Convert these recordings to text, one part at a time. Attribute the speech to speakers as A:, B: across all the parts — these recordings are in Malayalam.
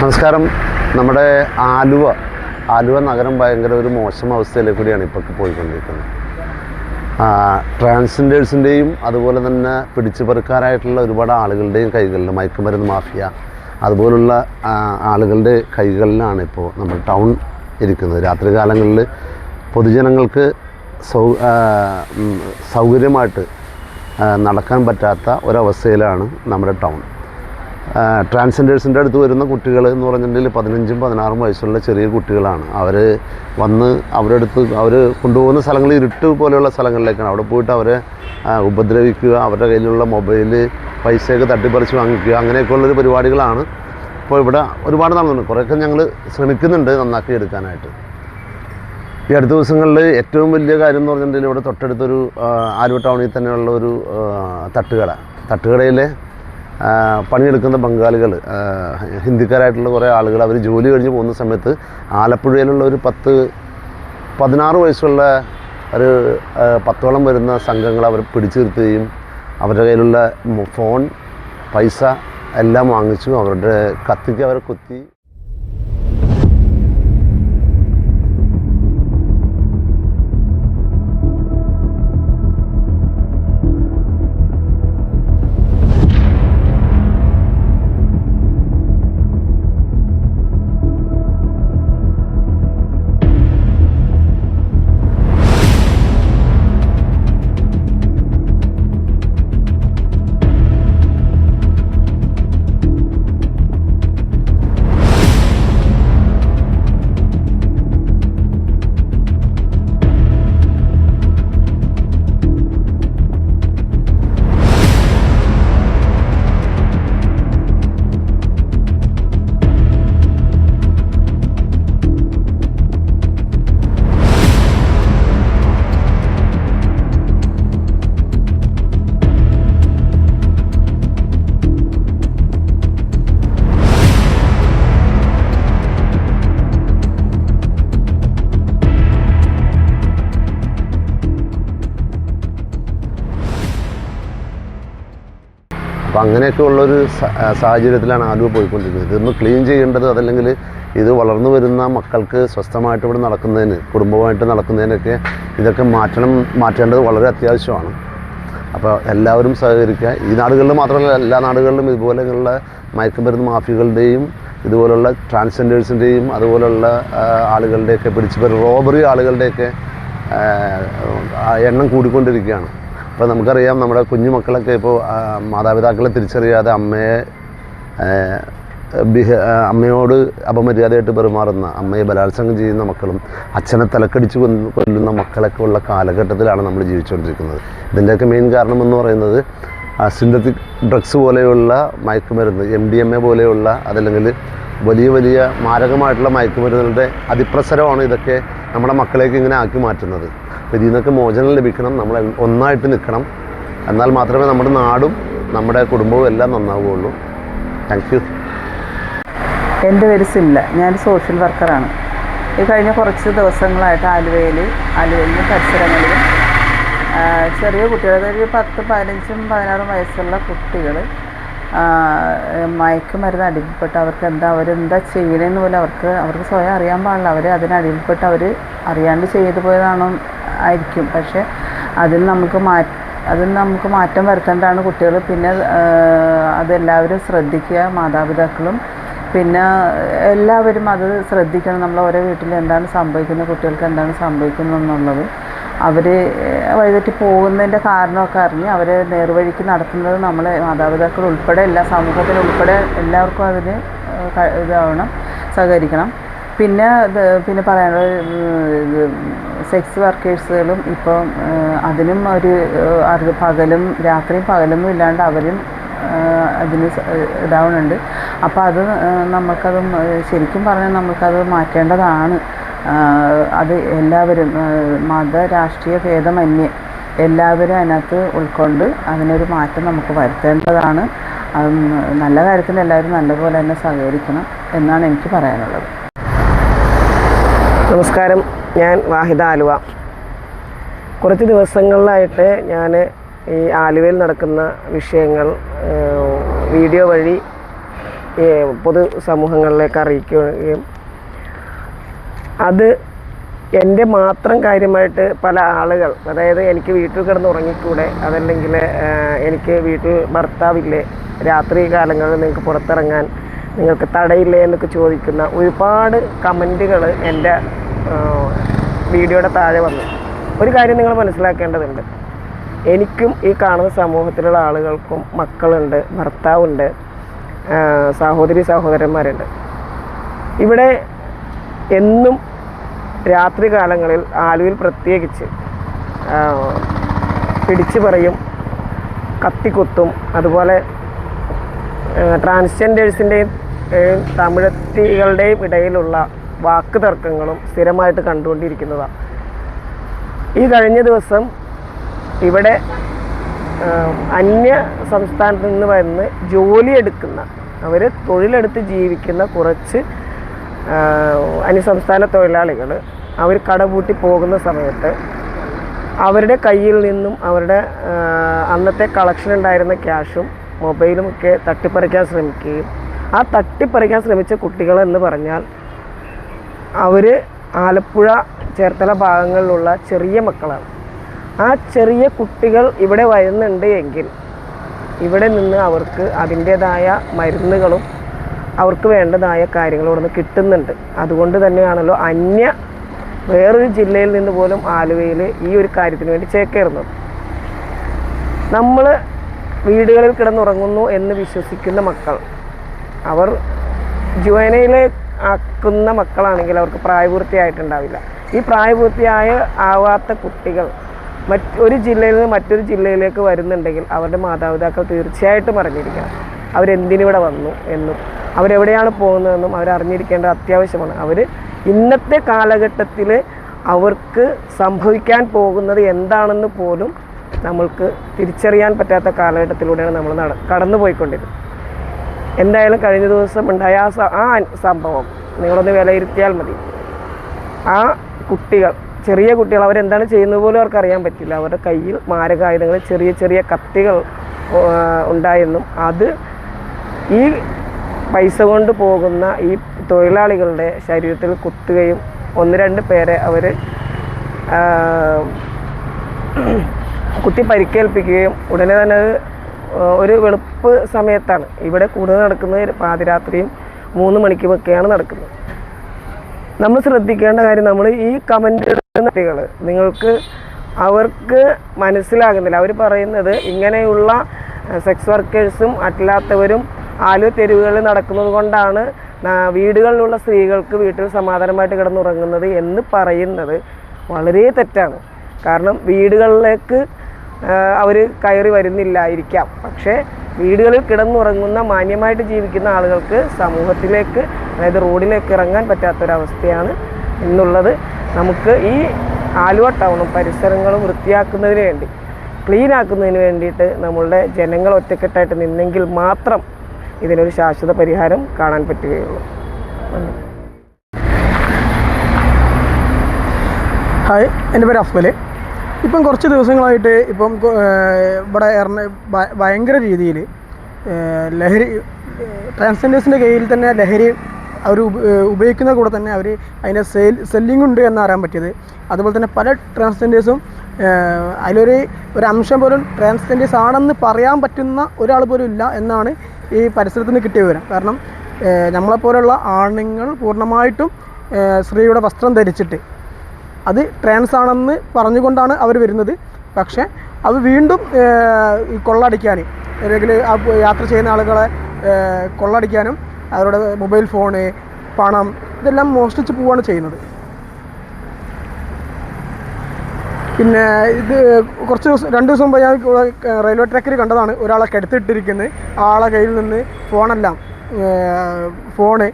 A: നമസ്കാരം. നമ്മുടെ ആലുവ ആലുവ നഗരം ഭയങ്കര ഒരു മോശം അവസ്ഥയിലേക്ക് കൂടിയാണ് ഇപ്പോൾ പോയിക്കൊണ്ടിരിക്കുന്നത്. ട്രാൻസ്ജെൻഡേഴ്സിന്റെയും അതുപോലെ തന്നെ പിടിച്ചുപെറുക്കാരായിട്ടുള്ള ഒരുപാട് ആളുകളുടെയും കൈകളിൽ മയക്കുമരുന്ന് മാഫിയ അതുപോലുള്ള ആളുകളുടെ കൈകളിലാണ് ഇപ്പോൾ നമ്മൾ ടൗൺ ഇരിക്കുന്നത്. രാത്രി കാലങ്ങളിൽ പൊതുജനങ്ങൾക്ക് സൗ സൗകര്യമായിട്ട് നടക്കാൻ പറ്റാത്ത ഒരവസ്ഥയിലാണ് നമ്മുടെ ടൗൺ. ട്രാൻസ്ജെൻഡേഴ്സിന്റെ അടുത്ത് വരുന്ന കുട്ടികൾ എന്ന് പറഞ്ഞിട്ടുണ്ടെങ്കിൽ പതിനഞ്ചും പതിനാറും വയസ്സുള്ള ചെറിയ കുട്ടികളാണ്. അവർ വന്ന് അവരുടെ അടുത്ത് അവർ കൊണ്ടുപോകുന്ന സ്ഥലങ്ങളിൽ ഇരുട്ട് പോലെയുള്ള സ്ഥലങ്ങളിലേക്കാണ്. അവിടെ പോയിട്ട് അവരെ ഉപദ്രവിക്കുക അവരുടെ കയ്യിലുള്ള മൊബൈൽ പൈസയൊക്കെ തട്ടിപ്പറിച്ച് വാങ്ങിക്കുക അങ്ങനെയൊക്കെയുള്ളൊരു പരിപാടികളാണ് ഇപ്പോൾ ഇവിടെ ഒരുപാട് നടന്നുണ്ട് കുറേയൊക്കെ ഞങ്ങൾ ശ്രമിക്കുന്നുണ്ട് നന്നാക്കി എടുക്കാനായിട്ട്. ഈ അടുത്ത ദിവസങ്ങളിൽ ഏറ്റവും വലിയ കാര്യം എന്ന് പറഞ്ഞിട്ടുണ്ടെങ്കിൽ ഇവിടെ തൊട്ടടുത്തൊരു ആലുവ ടൗണിൽ തന്നെയുള്ള ഒരു തട്ടുകട. തട്ടുകടയിലെ പണിയെടുക്കുന്ന ബംഗാളികൾ ഹിന്ദിക്കാരായിട്ടുള്ള കുറേ ആളുകൾ അവർ ജോലി കഴിഞ്ഞ് പോകുന്ന സമയത്ത് ആലപ്പുഴയിലുള്ള ഒരു പത്ത് പതിനാറ് വയസ്സുള്ള ഒരു പത്തോളം വരുന്ന സംഘങ്ങൾ അവർ പിടിച്ചു നിർത്തുകയും അവരുടെ കയ്യിലുള്ള ഫോൺ പൈസ എല്ലാം വാങ്ങിച്ചു അവരുടെ കത്തിക്ക് അവരെ കുത്തി അപ്പോൾ അങ്ങനെയൊക്കെ ഉള്ളൊരു സാഹചര്യത്തിലാണ് ആലുവ പോയിക്കൊണ്ടിരിക്കുന്നത്. ഇതൊന്ന് ക്ലീൻ ചെയ്യേണ്ടത് അതല്ലെങ്കിൽ ഇത് വളർന്നു വരുന്ന മക്കൾക്ക് സ്വസ്ഥമായിട്ട് ഇവിടെ നടക്കുന്നതിന് കുടുംബമായിട്ട് നടക്കുന്നതിനൊക്കെ ഇതൊക്കെ മാറ്റണം മാറ്റേണ്ടത് വളരെ അത്യാവശ്യമാണ്. അപ്പോൾ എല്ലാവരും സഹകരിക്കുക. ഈ നാടുകളിൽ മാത്രമല്ല എല്ലാ നാടുകളിലും ഇതുപോലെയുള്ള മയക്കുമരുന്ന് മാഫിയകളുടെയും ഇതുപോലുള്ള ട്രാൻസ്ജെൻഡേഴ്സിന്റെയും അതുപോലുള്ള ആളുകളുടെയൊക്കെ പിടിച്ചു റോബറി ആളുകളുടെയൊക്കെ എണ്ണം കൂടിക്കൊണ്ടിരിക്കുകയാണ്. അപ്പോൾ നമുക്കറിയാം നമ്മുടെ കുഞ്ഞു മക്കളൊക്കെ ഇപ്പോൾ മാതാപിതാക്കളെ തിരിച്ചറിയാതെ അമ്മയെ ബിഹ അമ്മയോട് അപമര്യാദയായിട്ട് പെരുമാറുന്ന അമ്മയെ ബലാത്സംഗം ചെയ്യുന്ന മക്കളും അച്ഛനെ തലക്കടിച്ച് കൊല്ലുന്ന മക്കളൊക്കെ ഉള്ള കാലഘട്ടത്തിലാണ് നമ്മൾ ജീവിച്ചുകൊണ്ടിരിക്കുന്നത്. ഇതിന്റെയൊക്കെ മെയിൻ കാരണം എന്ന് പറയുന്നത് സിന്തറ്റിക് ഡ്രഗ്സ് പോലെയുള്ള മയക്കുമരുന്ന് എം ഡി എം എ പോലെയുള്ള അതല്ലെങ്കിൽ വലിയ വലിയ മാരകമായിട്ടുള്ള മയക്കുമരുന്നുകളുടെ അതിപ്രസരമാണ് ഇതൊക്കെ നമ്മുടെ മക്കളേക്ക് ഇങ്ങനെ ആക്കി മാറ്റുന്നത്. അപ്പോൾ ഇതിൽ നിന്നൊക്കെ മോചനം ലഭിക്കണം നമ്മൾ ഒന്നായിട്ട് നിൽക്കണം. എന്നാൽ മാത്രമേ നമ്മുടെ നാടും നമ്മുടെ കുടുംബവും എല്ലാം നന്നാവുകയുള്ളൂ. താങ്ക് യു
B: എന്റെ പേര് സിംല ഞാൻ സോഷ്യൽ വർക്കറാണ്. ഈ കഴിഞ്ഞ കുറച്ച് ദിവസങ്ങളായിട്ട് ആലുവയിൽ ആലുവയിലും പരിസരങ്ങളിലും ചെറിയ കുട്ടികൾ ഒരു പത്ത് പതിനഞ്ചും പതിനാറും വയസ്സുള്ള കുട്ടികൾ മയക്കുമരുന്ന് അടിമപ്പെട്ട് അവർക്ക് എന്താ അവരെന്താ ചെയ്യണമെന്ന് പോലെ അവർക്ക് അവർക്ക് സ്വയം അറിയാൻ പാടില്ല. അവർ അതിനടിമപ്പെട്ട് അവർ അറിയാണ്ട് ചെയ്തു പോയതാണോ ആയിരിക്കും. പക്ഷേ അതിൽ നമുക്ക് മാ അതിൽ നമുക്ക് മാറ്റം വരുത്തേണ്ടതാണ് കുട്ടികൾ. പിന്നെ അതെല്ലാവരും ശ്രദ്ധിക്കുക മാതാപിതാക്കളും. പിന്നെ എല്ലാവരും അത് ശ്രദ്ധിക്കണം. നമ്മൾ ഓരോ വീട്ടിൽ എന്താണ് സംഭവിക്കുന്നത് കുട്ടികൾക്ക് എന്താണ് സംഭവിക്കുന്നത് എന്നുള്ളത് അവർ വഴിതെറ്റി പോകുന്നതിന്റെ കാരണമൊക്കെ അറിഞ്ഞ് അവരെ നേർവഴിക്ക് നടത്തുന്നത് നമ്മൾ മാതാപിതാക്കൾ ഉൾപ്പെടെ എല്ലാ സമൂഹത്തിൽ ഉൾപ്പെടെ എല്ലാവർക്കും അതിന് ഇതാവണം സഹകരിക്കണം. പിന്നെ പിന്നെ പറയാനുള്ള സെക്സ് വർക്കേഴ്സുകളും ഇപ്പം അതിനും ഒരു അറിവ് പകലും രാത്രിയും പകലൊന്നും ഇല്ലാണ്ട് അവരും അതിന് ഇതാവുന്നുണ്ട് അപ്പോൾ അത് നമുക്കത് ശരിക്കും പറഞ്ഞാൽ നമുക്കത് മാറ്റേണ്ടതാണ്. അത് എല്ലാവരും മത രാഷ്ട്രീയ ഭേദമന്യേ എല്ലാവരും അതിനകത്ത് ഉൾക്കൊണ്ട് അതിനൊരു മാറ്റം നമുക്ക് വരുത്തേണ്ടതാണ്. നല്ല കാര്യത്തിൽ എല്ലാവരും നല്ലപോലെ തന്നെ സഹകരിക്കണം എന്നാണ് എനിക്ക് പറയാനുള്ളത്.
C: നമസ്കാരം. ഞാൻ വാഹിദ ആലുവ. കുറച്ച് ദിവസങ്ങളിലായിട്ട് ഞാൻ ഈ ആലുവയിൽ നടക്കുന്ന വിഷയങ്ങൾ വീഡിയോ വഴി പൊതു സമൂഹങ്ങളിലേക്ക് അറിയിക്കുകയും അത് എന്റെ മാത്രം കാര്യമായിട്ട് പല ആളുകൾ അതായത് എനിക്ക് വീട്ടിൽ കിടന്ന് ഉറങ്ങിക്കൂടെ? അതല്ലെങ്കിൽ എനിക്ക് വീട്ടിൽ ഭർത്താവില്ലേ? രാത്രി കാലങ്ങളിൽ നിങ്ങൾക്ക് പുറത്തിറങ്ങാൻ നിങ്ങൾക്ക് തടയില്ലേ എന്നൊക്കെ ചോദിക്കുന്ന ഒരുപാട് കമന്റുകൾ എന്റെ വീഡിയോയുടെ താഴെ വന്നു. ഒരു കാര്യം നിങ്ങൾ മനസ്സിലാക്കേണ്ടതുണ്ട്. എനിക്കും ഈ കാണുന്ന സമൂഹത്തിലുള്ള ആളുകൾക്കും മക്കളുണ്ട് ഭർത്താവുണ്ട് സഹോദരി സഹോദരന്മാരുണ്ട്. ഇവിടെ എന്നും രാത്രി കാലങ്ങളിൽ ആലുവിൽ പ്രത്യേകിച്ച് പിടിച്ചു പറയും കത്തിക്കുത്തും. അതുപോലെ ട്രാൻസ്ജെൻഡേഴ്സിന്റെയും തമിഴത്തികളുടെയും ഇടയിലുള്ള വാക്ക് തർക്കങ്ങളും സ്ഥിരമായിട്ട് കണ്ടുകൊണ്ടിരിക്കുന്നതാണ് ഈ കഴിഞ്ഞ ദിവസം ഇവിടെ അന്യ സംസ്ഥാനത്ത് നിന്ന് വന്ന് ജോലിയെടുക്കുന്ന അവർ തൊഴിലെടുത്ത് ജീവിക്കുന്ന കുറച്ച് അന്യസംസ്ഥാന തൊഴിലാളികൾ അവർ കടപൂട്ടി പോകുന്ന സമയത്ത് അവരുടെ കയ്യിൽ നിന്നും അവരുടെ അന്നത്തെ കളക്ഷൻ ഉണ്ടായിരുന്ന ക്യാഷും മൊബൈലും ഒക്കെ തട്ടിപ്പറിക്കാൻ ശ്രമിക്കുകയും ആ തട്ടിപ്പറിക്കാൻ ശ്രമിച്ച കുട്ടികൾ എന്ന് പറഞ്ഞാൽ അവർ ആലപ്പുഴ ചേർത്തല ഭാഗങ്ങളിലുള്ള ചെറിയ മക്കളാണ്. ആ ചെറിയ കുട്ടികൾ ഇവിടെ വരുന്നുണ്ട് എങ്കിൽ ഇവിടെ നിന്ന് അവർക്ക് അതിന്റേതായ മരുന്നുകളും അവർക്ക് വേണ്ടതായ കാര്യങ്ങൾ ഇവിടെ നിന്ന് കിട്ടുന്നുണ്ട്. അതുകൊണ്ട് തന്നെയാണല്ലോ അന്യ വേറൊരു ജില്ലയിൽ നിന്ന് പോലും ആലുവയിൽ ഈ ഒരു കാര്യത്തിന് വേണ്ടി ചേക്കേറുന്നത്. നമ്മൾ വീടുകളിൽ കിടന്നുറങ്ങുന്നു എന്ന് വിശ്വസിക്കുന്ന മക്കൾ അവർ ജുവനയിലെ ആക്കുന്ന മക്കളാണെങ്കിൽ അവർക്ക് പ്രായപൂർത്തിയായിട്ടുണ്ടാവില്ല. ഈ പ്രായപൂർത്തിയായ ആവാത്ത കുട്ടികൾ മറ്റ് ഒരു ജില്ലയിൽ നിന്ന് മറ്റൊരു ജില്ലയിലേക്ക് വരുന്നുണ്ടെങ്കിൽ അവരുടെ മാതാപിതാക്കൾ തീർച്ചയായിട്ടും അറിഞ്ഞിരിക്കണം. അവരെന്തിനിവിടെ വന്നു എന്നും അവരെവിടെയാണ് പോകുന്നതെന്നും അവരറിഞ്ഞിരിക്കേണ്ടത് അത്യാവശ്യമാണ്. അവർ ഇന്നത്തെ കാലഘട്ടത്തിൽ അവർക്ക് സംഭവിക്കാൻ പോകുന്നത് എന്താണെന്ന് പോലും നമ്മൾക്ക് തിരിച്ചറിയാൻ പറ്റാത്ത കാലഘട്ടത്തിലൂടെയാണ് നമ്മൾ നട കടന്നു പോയിക്കൊണ്ടിരുന്നത് എന്തായാലും കഴിഞ്ഞ ദിവസം ഉണ്ടായ ആ ആ സംഭവം നിങ്ങളൊന്ന് വിലയിരുത്തിയാൽ മതി. ആ കുട്ടികൾ ചെറിയ കുട്ടികൾ അവരെന്താണ് ചെയ്യുന്നത് പോലും അവർക്ക് അറിയാൻ പറ്റില്ല. അവരുടെ കയ്യിൽ മാരകായുധങ്ങൾ ചെറിയ ചെറിയ കത്തികൾ ഉണ്ടായെന്നും അത് ഈ പൈസ കൊണ്ട് പോകുന്ന ഈ തൊഴിലാളികളുടെ ശരീരത്തിൽ കുത്തുകയും ഒന്ന് രണ്ട് പേരെ അവർ കുത്തി പരിക്കേൽപ്പിക്കുകയും ഉടനെ തന്നെ ഒരു വെളുപ്പ് സമയത്താണ്. ഇവിടെ കൂടുതൽ നടക്കുന്നത് പാതിരാത്രിയും മൂന്ന് മണിക്കുമൊക്കെയാണ് നടക്കുന്നത്. നമ്മൾ ശ്രദ്ധിക്കേണ്ട കാര്യം നമ്മൾ ഈ കമന്റ് ഇടുന്ന കുട്ടികൾ നിങ്ങൾക്ക് അവർക്ക് മനസ്സിലാകുന്നില്ല. അവർ പറയുന്നത് ഇങ്ങനെയുള്ള സെക്സ് വർക്കേഴ്സും അല്ലാത്തവരും ആലു തെരുവുകളിൽ നടക്കുന്നത് കൊണ്ടാണ് വീടുകളിലുള്ള സ്ത്രീകൾക്ക് വീട്ടിൽ സമാധാനമായിട്ട് കിടന്നുറങ്ങുന്നത് എന്ന് പറയുന്നത് വളരെ തെറ്റാണ്. കാരണം വീടുകളിലേക്ക് അവർ കയറി വരുന്നില്ലായിരിക്കാം. പക്ഷേ വീടുകളിൽ കിടന്നുറങ്ങുന്ന മാന്യമായിട്ട് ജീവിക്കുന്ന ആളുകൾക്ക് സമൂഹത്തിലേക്ക് അതായത് റോഡിലേക്ക് ഇറങ്ങാൻ പറ്റാത്തൊരവസ്ഥയാണ് എന്നുള്ളത് നമുക്ക് ഈ ആലുവ ടൗണും പരിസരങ്ങളും വൃത്തിയാക്കുന്നതിന് വേണ്ടി ക്ലീൻ ആക്കുന്നതിന് വേണ്ടിയിട്ട് നമ്മളുടെ ജനങ്ങൾ ഒറ്റക്കെട്ടായിട്ട് നിന്നെങ്കിൽ മാത്രം ഇതിനൊരു ശാശ്വത പരിഹാരം കാണാൻ പറ്റുകയുള്ളൂ.
D: ഹായ് എന്റെ പേര് അഫ്സൽ ഇപ്പം കുറച്ച് ദിവസങ്ങളായിട്ട് ഇപ്പം ഇവിടെ എറണ ഭയങ്കര രീതിയിൽ ലഹരി ട്രാൻസ്ജെൻഡേഴ്സിന്റെ കയ്യിൽ തന്നെ ലഹരി അവർ ഉപയോഗിക്കുന്ന കൂടെ തന്നെ അവർ അതിന്റെ സെയിൽ സെല്ലിംഗ് ഉണ്ട് എന്ന് അറിയാൻ പറ്റിയത് അതുപോലെ തന്നെ പല ട്രാൻസ്ജെൻഡേഴ്സും അതിലൊരു ഒരു അംശം പോലും ട്രാൻസ്ജെൻഡേഴ്സ് ആണെന്ന് പറയാൻ പറ്റുന്ന ഒരാൾ പോലും ഇല്ല എന്നാണ് ഈ പരിസരത്ത് നിന്ന് കിട്ടിയ വിവരം. കാരണം നമ്മളെപ്പോലുള്ള ആണുങ്ങൾ പൂർണമായിട്ടും സ്ത്രീയുടെ വസ്ത്രം ധരിച്ചിട്ട് അത് ട്രാൻസ് ആണെന്ന് പറഞ്ഞുകൊണ്ടാണ് അവർ വരുന്നത്. പക്ഷേ അത് വീണ്ടും കൊള്ളടിക്കാൻ അല്ലെങ്കിൽ യാത്ര ചെയ്യുന്ന ആളുകളെ കൊള്ളടിക്കാനും അവരുടെ മൊബൈൽ ഫോണ് പണം ഇതെല്ലാം മോഷ്ടിച്ച് പോവുകയാണ് ചെയ്യുന്നത്. പിന്നെ ഇത് കുറച്ച് ദിവസം രണ്ട് ദിവസം മുമ്പ് ഞാൻ റെയിൽവേ ട്രാക്കിൽ കണ്ടതാണ് ഒരാളെ കെടുത്തിട്ടിരിക്കുന്നത് ആളെ കയ്യിൽ നിന്ന് ഫോണെല്ലാം ഫോണ്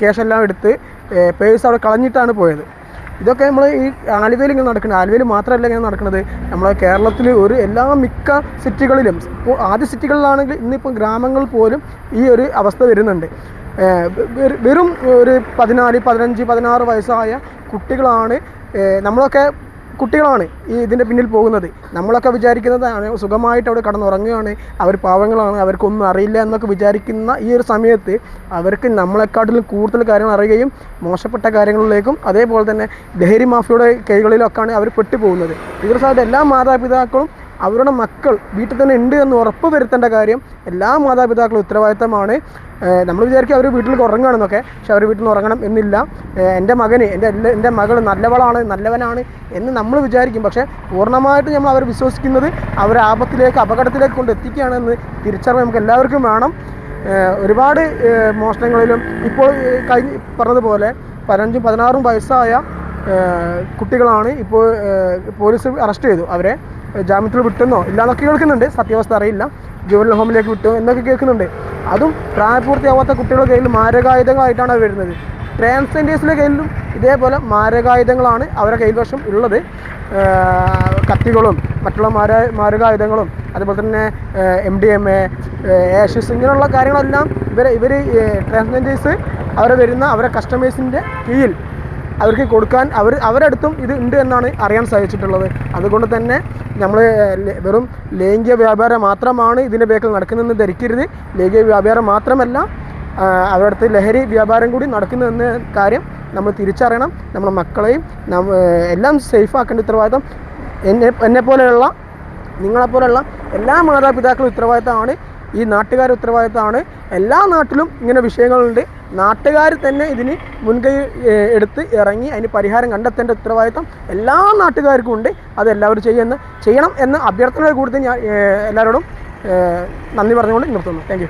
D: ക്യാഷെല്ലാം എടുത്ത് പേഴ്സ് അവിടെ കളഞ്ഞിട്ടാണ് പോയത്. ഇതൊക്കെ നമ്മൾ ഈ ആലുവയിൽ ഇങ്ങനെ നടക്കുന്നത് ആലുവയിൽ മാത്രമല്ല ഇങ്ങനെ നടക്കുന്നത് നമ്മളെ കേരളത്തിൽ ഒരു എല്ലാ മിക്ക സിറ്റികളിലും ആദ്യ സിറ്റികളിലാണെങ്കിൽ ഇന്നിപ്പോൾ ഗ്രാമങ്ങൾ പോലും ഈ ഒരു അവസ്ഥ വരുന്നുണ്ട്. വെറും ഒരു പതിനാല് പതിനഞ്ച് പതിനാറ് വയസ്സായ കുട്ടികളാണ് നമ്മളൊക്കെ കുട്ടികളാണ് ഈ ഇതിന്റെ പിന്നിൽ പോകുന്നത്. നമ്മളൊക്കെ വിചാരിക്കുന്നതാണ് സുഖമായിട്ട് അവിടെ കടന്നുറങ്ങുകയാണ്. അവർ പാവങ്ങളാണ് അവർക്കൊന്നും അറിയില്ല എന്നൊക്കെ വിചാരിക്കുന്ന ഈ ഒരു സമയത്ത് അവർക്ക് നമ്മളെക്കാട്ടിലും കൂടുതൽ കാര്യങ്ങൾ അറിയുകയും മോശപ്പെട്ട കാര്യങ്ങളിലേക്കും അതേപോലെ തന്നെ ലഹരി മാഫിയുടെ കൈകളിലൊക്കെയാണ് അവർ പെട്ടുപോകുന്നത്. തീർച്ചയായിട്ടും എല്ലാ മാതാപിതാക്കളും അവരുടെ മക്കൾ വീട്ടിൽ തന്നെ ഉണ്ട് എന്ന് ഉറപ്പ് വരുത്തേണ്ട കാര്യം എല്ലാ മാതാപിതാക്കളും ഉത്തരവാദിത്തമാണ്. നമ്മൾ വിചാരിക്കും അവർ വീട്ടിൽ ഉറങ്ങുകയാണെന്നൊക്കെ പക്ഷെ അവർ വീട്ടിൽ നിന്ന് ഉറങ്ങണം എന്നില്ല. എന്റെ മകന് എന്റെ എല്ലാ എന്റെ മകൾ നല്ലവളാണ് നല്ലവനാണ് എന്ന് നമ്മൾ വിചാരിക്കും. പക്ഷേ പൂർണമായിട്ട് നമ്മൾ അവർ വിശ്വസിക്കുന്നത് അവരെ ആപത്തിലേക്ക് അപകടത്തിലേക്ക് കൊണ്ട് എത്തിക്കുകയാണെന്ന് തിരിച്ചറിവ് നമുക്ക് എല്ലാവർക്കും വേണം. ഒരുപാട് മോഷണങ്ങളിലും ഇപ്പോൾ കഴിഞ്ഞ് പറഞ്ഞതുപോലെ പതിനഞ്ചും പതിനാറും വയസ്സായ കുട്ടികളാണ് ഇപ്പോൾ പോലീസ് അറസ്റ്റ് ചെയ്തു. അവരെ ജാമ്യത്തിൽ വിട്ടെന്നോ ഇല്ലാന്നൊക്കെ കേൾക്കുന്നുണ്ട്. സത്യാവസ്ഥ അറിയില്ല. ജുവൽ ഹോമിലേക്ക് വിട്ടു എന്നൊക്കെ കേൾക്കുന്നുണ്ട്. അതും പ്രായപൂർത്തിയാവാത്ത കുട്ടികളുടെ കയ്യിൽ മാരകായുധങ്ങളായിട്ടാണ് വരുന്നത്. ട്രാൻസ്ജെൻഡേഴ്സിന്റെ കയ്യിലും ഇതേപോലെ മാരകായുധങ്ങളാണ് അവരുടെ കൈവശം ഉള്ളത്. കത്തികളും മറ്റുള്ള മാര മാരകായുധങ്ങളും അതുപോലെ തന്നെ എം ഡി എം എ ഇങ്ങനെയുള്ള കാര്യങ്ങളെല്ലാം ഇവർ ഇവർ ട്രാൻസ്ജെൻഡേഴ്സ് അവരെ വരുന്ന അവരെ കസ്റ്റമേഴ്സിന്റെ കീഴിൽ അവർക്ക് കൊടുക്കാൻ അവർ അവരടുത്തും ഇത് ഉണ്ട് എന്നാണ് അറിയാൻ സാധിച്ചിട്ടുള്ളത്. അതുകൊണ്ട് തന്നെ നമ്മൾ വെറും ലൈംഗിക വ്യാപാരം മാത്രമാണ് ഇതിന്റെ ബേക്കിൽ നടക്കുന്നതെന്ന് ധരിക്കരുത്. ലൈംഗിക വ്യാപാരം മാത്രമല്ല അവിടുത്തെ ലഹരി വ്യാപാരം കൂടി നടക്കുന്നതെന്ന കാര്യം നമ്മൾ തിരിച്ചറിയണം. നമ്മുടെ മക്കളെയും എല്ലാം സേഫാക്കേണ്ട ഉത്തരവാദിത്തം എന്നെ എന്നെപ്പോലെയുള്ള നിങ്ങളെപ്പോലെയുള്ള എല്ലാ മാതാപിതാക്കളും ഉത്തരവാദിത്തമാണ്. ഈ നാട്ടുകാരുടെ ഉത്തരവാദിത്തമാണ്. എല്ലാ നാട്ടിലും ഇങ്ങനെ വിഷയങ്ങളുണ്ട്. നാട്ടുകാർ തന്നെ ഇതിന് മുൻകൈ എടുത്ത് ഇറങ്ങി അതിന് പരിഹാരം കണ്ടെത്തേണ്ട ഉത്തരവാദിത്തം എല്ലാ നാട്ടുകാർക്കും ഉണ്ട്. അത് എല്ലാവരും ചെയ്യുന്ന ചെയ്യണം എന്ന അഭ്യർത്ഥനയോട് കൂടുതൽ ഞാൻ എല്ലാവരോടും നന്ദി പറഞ്ഞുകൊണ്ട് നിർത്തുന്നു. താങ്ക്